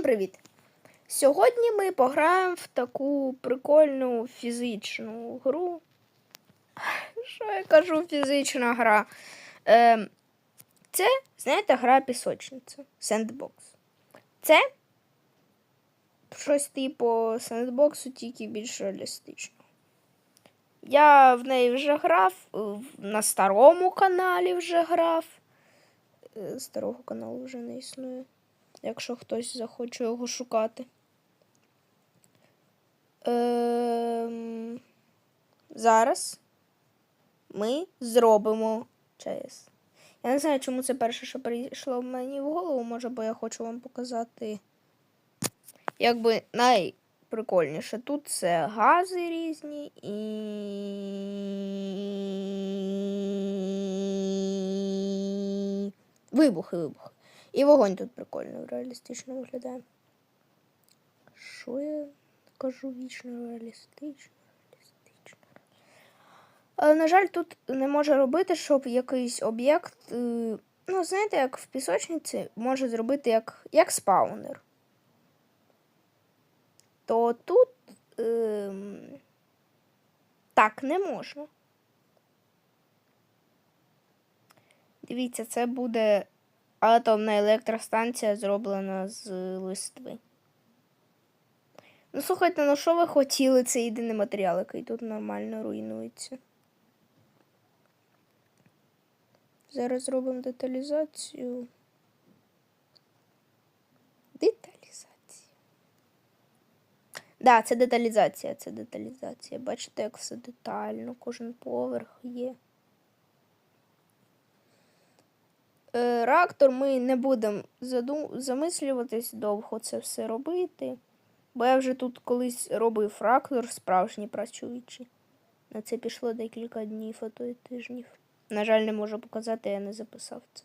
Всім привіт! Сьогодні ми пограємо в таку прикольну фізичну гру. Що я кажу, фізична гра? Ем, це, знаєте, гра пісочниця. Сендбокс. Це щось типу сендбоксу, тільки більш реалістично. Я в неї вже грав, на старому каналі вже грав. Е, Старого каналу вже не існує якщо хтось захоче його шукати. Ем, зараз ми зробимо ЧС. Я не знаю, чому це перше, що прийшло мені в голову, може, бо я хочу вам показати, якби найприкольніше. Тут це гази різні і. Вибухи, вибухи. І вогонь тут прикольно, реалістично виглядає. Що я кажу вічно реалістично? реалістично. Але, на жаль, тут не може робити, щоб якийсь об'єкт. е, Ну, знаєте, як в пісочниці може зробити як, як спаунер. То тут ем, так не можна. Дивіться, це буде атомна електростанція зроблена з листви. Ну, слухайте, ну що ви хотіли? Це єдиний матеріал, який тут нормально руйнується. Зараз зробимо деталізацію. Деталізація. Да, це деталізація, це деталізація. Бачите, як все детально, кожен поверх є. Е, реактор ми не будемо задум... замислюватись довго це все робити. Бо я вже тут колись робив реактор справжній працюючий. На це пішло декілька днів, а то й тижнів. На жаль, не можу показати, я не записав це.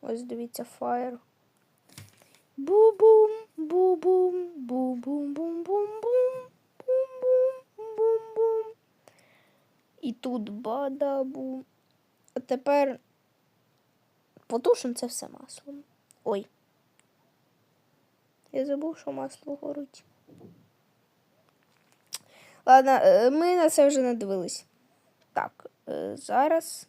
Ось дивіться фаєр. Бу-бум, бу-бум, бу-бум-бум-бум-бум, І тут бадабу. А тепер потушимо це все маслом. Ой. Я забув, що масло горить. Ладно, е, ми на це вже надивились. Так, е, зараз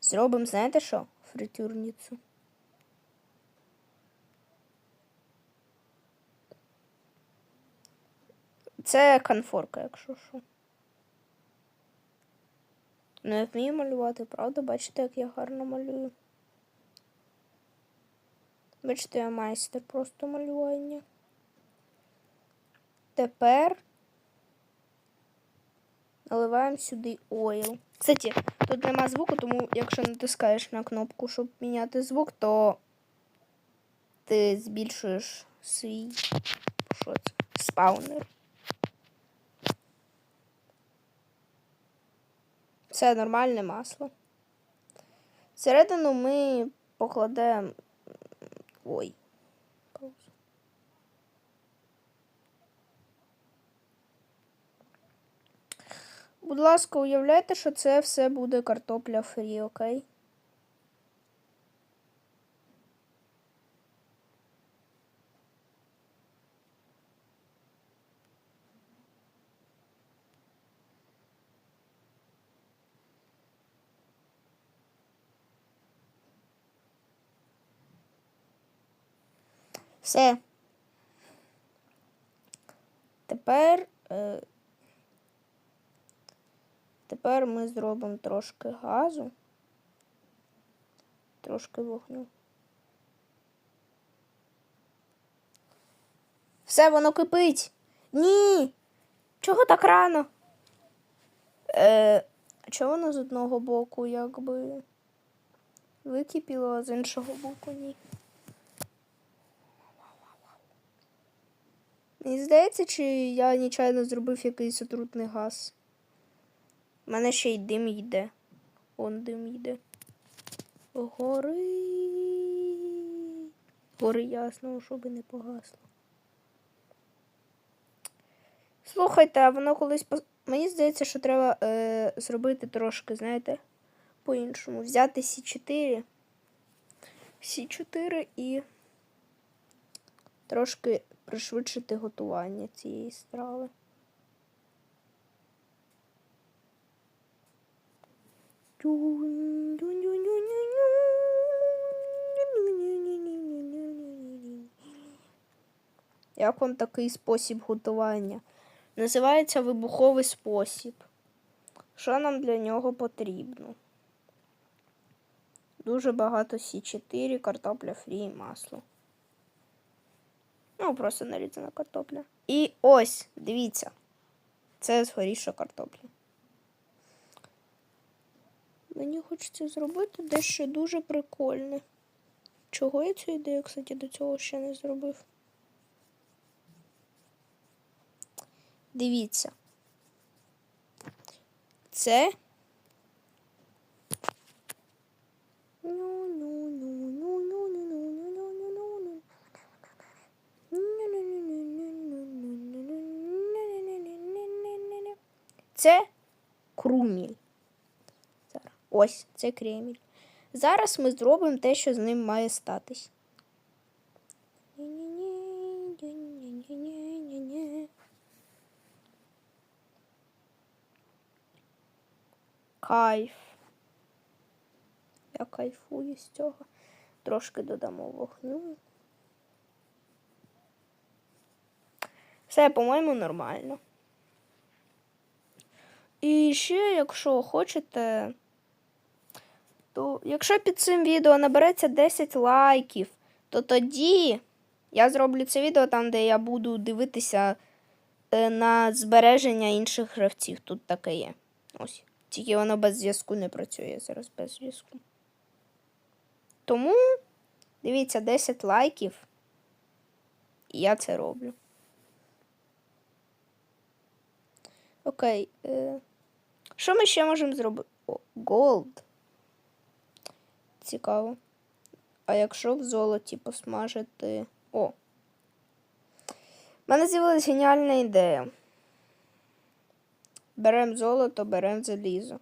зробимо, знаєте що? Фритюрницю. Це конфорка, якщо що. Ну, я вмію малювати, правда? Бачите, як я гарно малюю. Бачите, я майстер просто малювання. Тепер наливаємо сюди ойл. Кстати, тут нема звуку, тому якщо натискаєш на кнопку, щоб міняти звук, то ти збільшуєш свій спаунер. Це нормальне масло. Всередину ми покладемо. Ой. Будь ласка, уявляйте, що це все буде картопля фрі, окей? Все. Тепер. Е, тепер ми зробимо трошки газу, трошки вогню. Все, воно кипить. Ні. Чого так рано? Е, а чого воно з одного боку якби википіло, а з іншого боку ні? Мені здається, чи я нечайно зробив якийсь отрутний газ. У мене ще й дим йде. Он дим йде. Гори. Гори ясно, щоб не погасло. Слухайте, а воно колись. пос- Мені здається, що треба е, зробити трошки, знаєте, по-іншому. Взяти С4. С4 і трошки пришвидшити готування цієї страви. Як вам такий спосіб готування? Називається вибуховий спосіб. Що нам для нього потрібно? Дуже багато С4, картопля фрі і масло. Ну, просто нарізана картопля. І ось, дивіться. Це згоріша картопля. Мені хочеться зробити дещо дуже прикольне. Чого я цю ідею, кстати, до цього ще не зробив? Дивіться. Це. Круміль. Ось це креміль. Зараз ми зробимо те, що з ним має статись. Кайф. Я кайфую з цього. Трошки додамо вогню. Все, по-моєму, нормально. І ще, якщо хочете, то якщо під цим відео набереться 10 лайків, то тоді я зроблю це відео там, де я буду дивитися е, на збереження інших гравців. Тут таке є. Ось. Тільки воно без зв'язку не працює зараз без зв'язку. Тому дивіться 10 лайків. І я це роблю. Окей. Е, Що ми ще можемо зробити? О, голд. Цікаво. А якщо в золоті посмажити. О. У мене з'явилася геніальна ідея. Беремо золото, беремо залізо.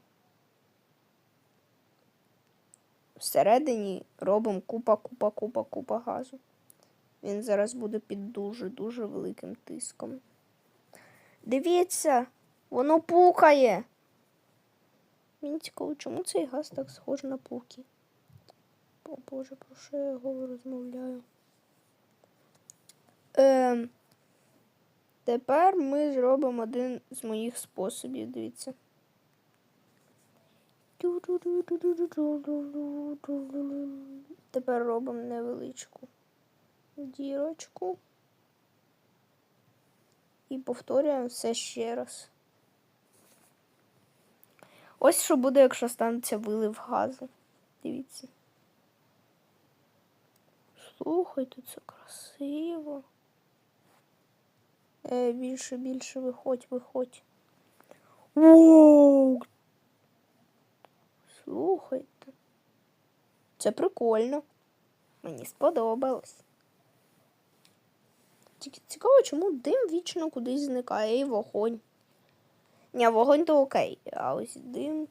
Всередині робимо купа, купа, купа, купа газу. Він зараз буде під дуже-дуже великим тиском. Дивіться, воно пукає. Мені цікаво, чому цей газ так схожий на пуки? О Боже, про що я його розмовляю? Ем, тепер ми зробимо один з моїх способів, дивіться. Тепер робимо невеличку дірочку. І повторюємо все ще раз. Ось що буде, якщо станеться вилив газу. Дивіться. Слухайте, це красиво. Е, більше, більше виходь, виходь. Воу! Слухайте. Це прикольно. Мені сподобалось. Тільки цікаво, чому дим вічно кудись зникає і вогонь. Ні, вогонь то окей, а ось дим.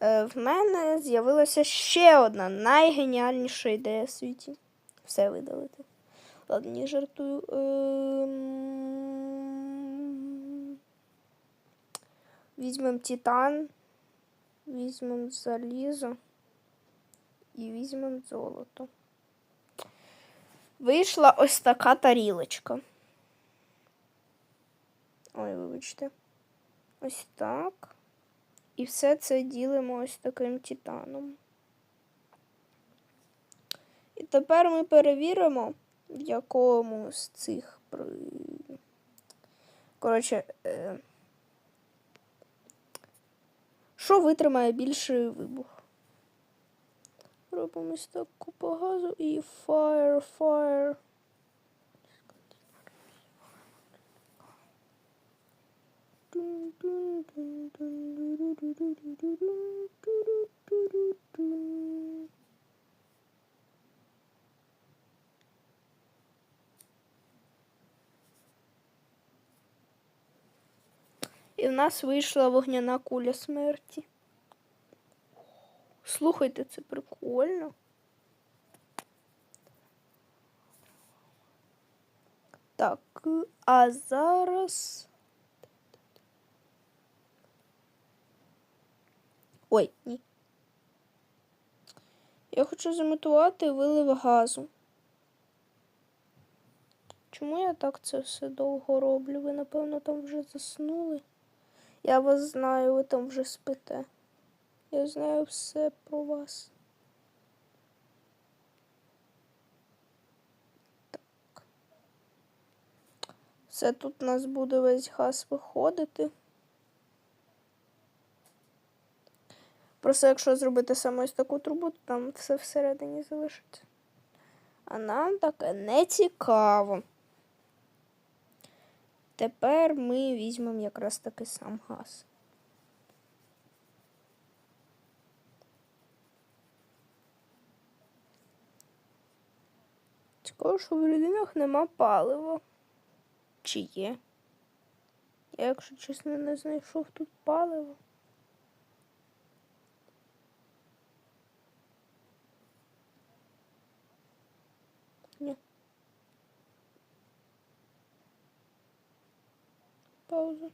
Е, в мене з'явилася ще одна найгеніальніша ідея в світі. Все видалити. Ладно, не жартую. Ем... Візьмемо титан, візьмемо залізо і візьмемо золото. Вийшла ось така тарілочка. Ой, вибачте. Ось так. І все це ділимо ось таким титаном. І тепер ми перевіримо, в якому з цих. Коротше, е... що витримає більший вибух? Робимо ось так купа газу і fire, fire. І в нас вийшла вогняна куля смерті. Слухайте, це прикольно. Так, а зараз. Ой, ні. Я хочу замотувати вилив газу. Чому я так це все довго роблю? Ви, напевно, там вже заснули. Я вас знаю, ви там вже спите. Я знаю все про вас. Так. Все тут у нас буде весь газ виходити. Просто якщо зробити саме ось таку трубу, то там все всередині залишиться. А нам таке не цікаво. Тепер ми візьмемо якраз таки сам газ. Цікаво, що в людинах нема палива. Чи є? Я, якщо чесно, не знайшов тут паливо. Ні. Пауза.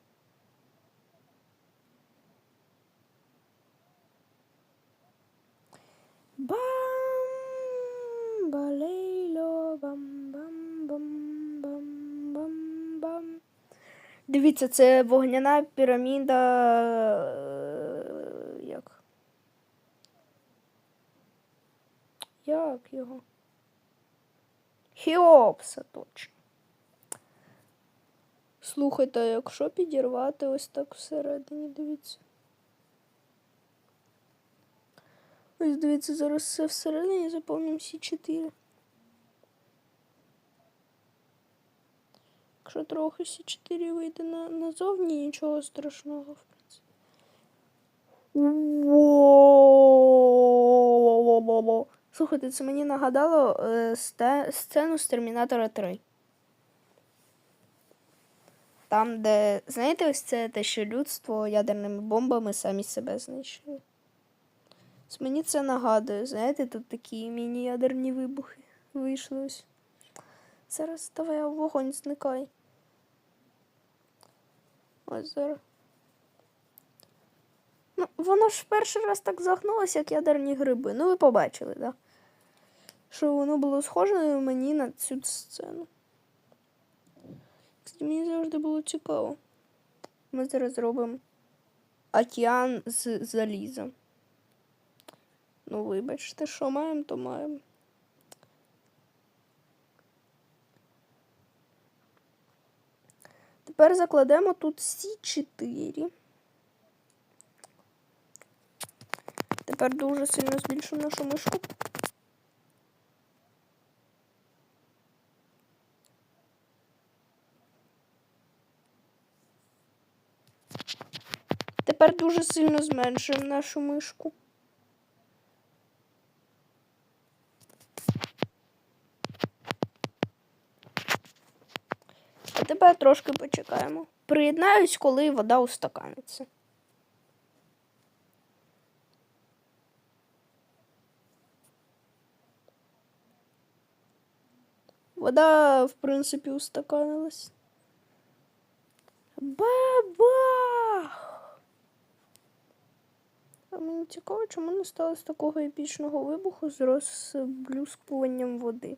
Бам, балейло, бам, бам, бам, бам, бам, бам. Дивіться, це вогняна піраміда. е, Як? Як його? Хіопса точно. Слухайте, а якщо підірвати ось так всередині, дивіться. Ось дивіться, зараз все всередині заповнимо всі чотири. Якщо трохи всі чотири вийде на, назовні, нічого страшного, в принципі. Слухайте, це мені нагадало е, сцену з Термінатора 3. Там, де, знаєте, ось це те, що людство ядерними бомбами самі себе знищує. Мені це нагадує, знаєте, тут такі міні-ядерні вибухи вийшли ось. Зараз давай вогонь зникай. Ось зараз. Ну, воно ж перший раз так загнулося, як ядерні гриби. Ну, ви побачили, так? Да? Що воно було схоже мені на цю сцену. Кстати, мені завжди було цікаво. Ми зараз зробимо океан з залізом. Ну, вибачте, що маємо, то маємо. Тепер закладемо тут всі чотири. Тепер дуже сильно збільшимо нашу мишку. Тепер дуже сильно зменшуємо нашу мишку. А тепер трошки почекаємо. Приєднаюсь, коли вода устаканиться. Вода, в принципі, устаканилась. Бабах! Мені цікаво, чому не сталося такого епічного вибуху з розблюскуванням води.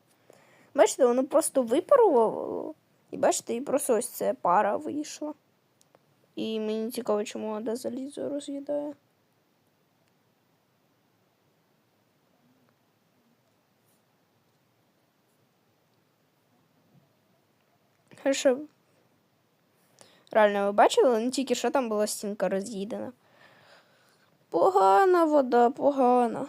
Бачите, воно просто випарувало. І бачите, і просто ось це пара вийшла. І мені цікаво, чому вода залізо роз'їдає. Хорошо. Реально, ви бачили? Не тільки що там була стінка роз'їдена. Погана вода, погана.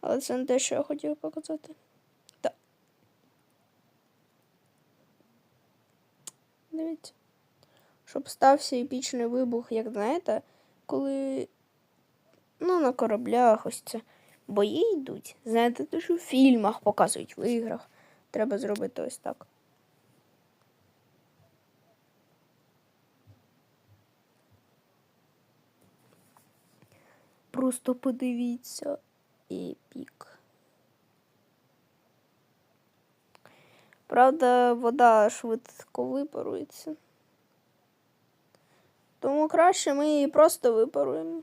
Але це не те, що я хотів показати. Так. Дивіться. Щоб стався епічний вибух, як знаєте, коли ну, на кораблях ось це бої йдуть. Знаєте, те, що в фільмах показують в іграх. Треба зробити ось так. Просто подивіться. Епік. Правда, вода швидко випарується. Тому краще ми її просто випаруємо.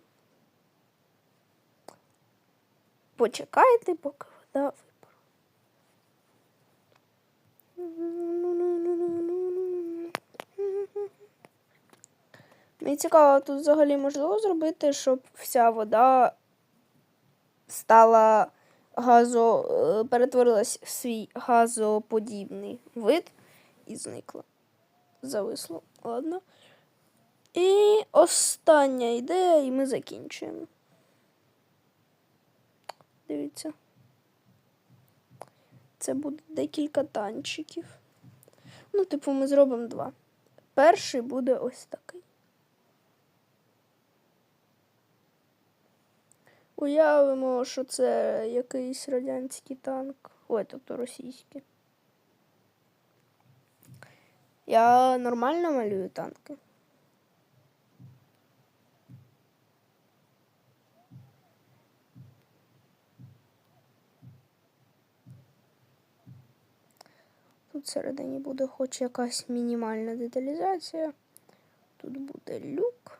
Почекайте, поки вода випарує. Мені цікаво, тут взагалі можливо зробити, щоб вся вода стала газо, е, перетворилась в свій газоподібний вид і зникла. Зависло. Ладно. І остання ідея, і ми закінчуємо. Дивіться. Це буде декілька танчиків. Ну, типу, ми зробимо два. Перший буде ось такий. Уявимо, що це якийсь радянський танк. Ой, тобто російський. Я нормально малюю танки. Тут всередині буде хоч якась мінімальна деталізація. Тут буде люк,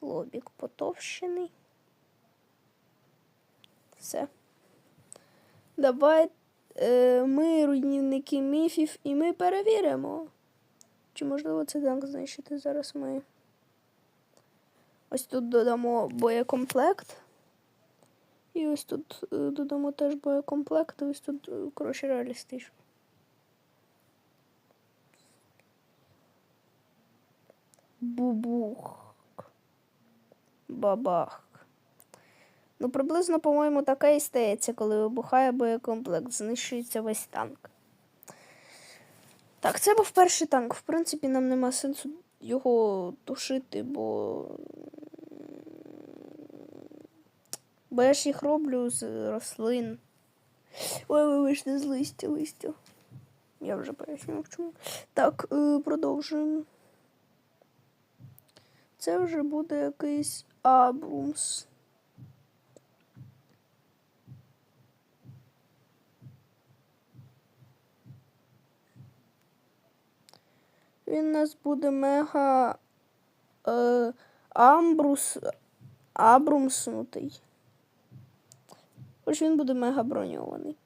лобік потовщений. Все. Давай е, ми руйнівники міфів і ми перевіримо. Чи можливо це танк знищити зараз ми. Ось тут додамо боєкомплект. І ось тут е, додамо теж боєкомплект, ось тут, е, коротше, реалістично. Бубух. Бабах. Ну, приблизно, по-моєму, таке і стається, коли вибухає боєкомплект, знищується весь танк. Так, це був перший танк. В принципі, нам нема сенсу його тушити, бо. Бо я ж їх роблю з рослин. Ой, вибачте, з листя, листя. Я вже поясню чому. Так, е, продовжуємо. Це вже буде якийсь Абрумс. Він у нас буде мега е, амбрус, абрумснутий. Ось він буде мега броньований.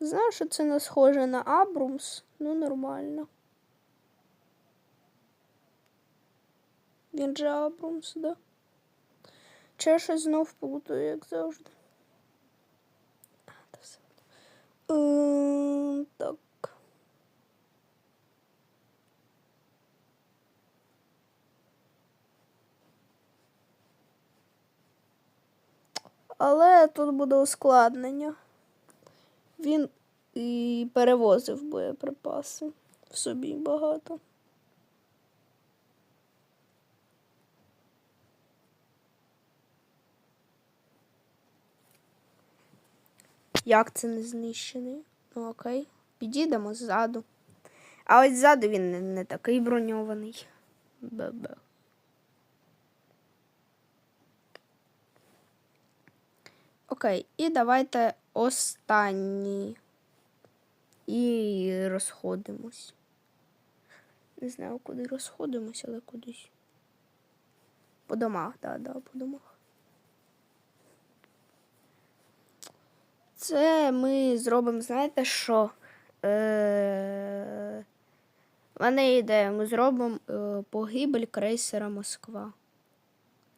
Знаю, що це не схоже на Абрумс, ну нормально. Він же Абрумс, да? Чи щось знов плутаю, як завжди. А, та все. Ем, так. Але тут буде ускладнення. Він і перевозив боєприпаси в собі багато. Як це не знищений? Ну окей. Підійдемо ззаду. А ось ззаду він не, не такий броньований. Бе-бе. Окей, і давайте останній. І розходимось. Не знаю, куди розходимось, але кудись. По домах, так, да, да, по домах. Це ми зробимо, знаєте що? Е... У мене ідея, ми зробимо е, погибель крейсера Москва.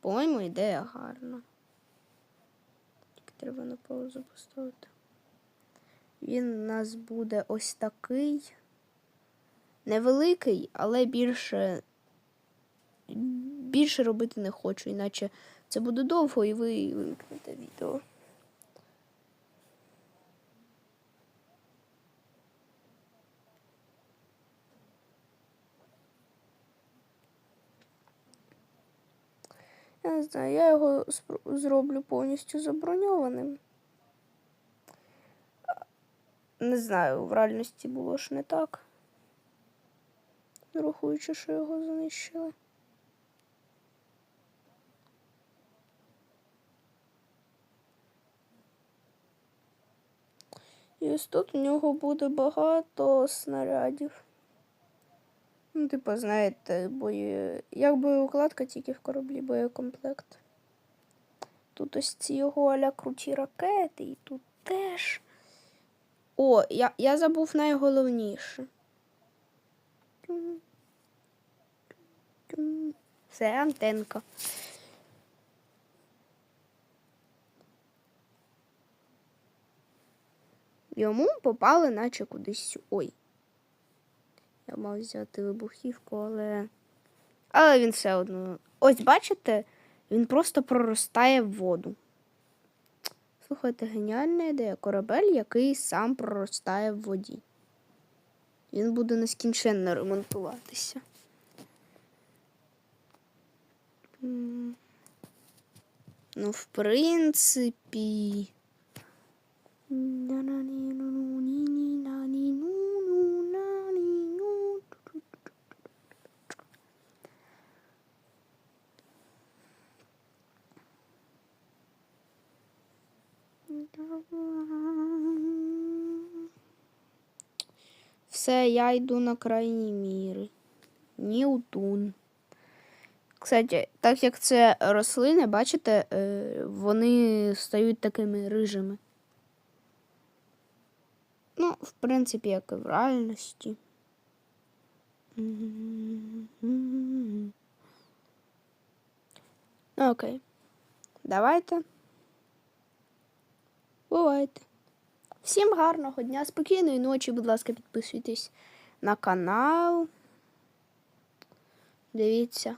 По-моєму, ідея гарна. Тільки треба на паузу поставити. Він у нас буде ось такий. Невеликий, але більше більше робити не хочу, іначе це буде довго і ви вимкнете відео. Я не знаю, я його зроблю повністю заброньованим. Не знаю, в реальності було ж не так. врахуючи, що його знищили. І ось тут в нього буде багато снарядів. Ну, типу, знаєте, бої... як боєукладка тільки в кораблі боєкомплект. Тут ось ці його аля круті ракети, і тут теж. О, я, я забув найголовніше. Це антенка. Йому попали, наче кудись. Ой. Я мав взяти вибухівку, але. Але він все одно. Ось бачите, він просто проростає в воду. Слухайте, геніальна ідея. Корабель, який сам проростає в воді. Він буде нескінченно ремонтуватися. Ну, в принципі. Все, я йду на крайні міри. Ньютон. Кстати, так як це рослини, бачите, е, вони стають такими рижими. Ну, в принципі, як і в реальності. Окей. Давайте. Бувайте. Всім гарного дня, спокійної ночі, будь ласка, підписуйтесь на канал. Дивіться.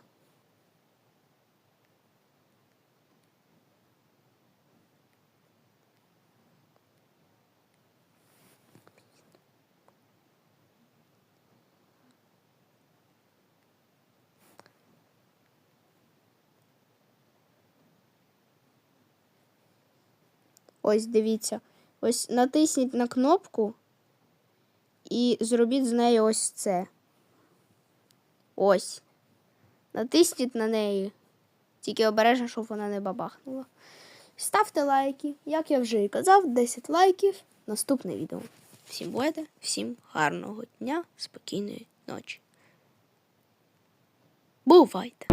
Ось дивіться. Ось натисніть на кнопку і зробіть з нею ось це. Ось. Натисніть на неї. Тільки обережно, щоб вона не бабахнула. Ставте лайки. Як я вже і казав, 10 лайків. Наступне відео. Всім бувайте, всім гарного дня, спокійної ночі. Бувайте!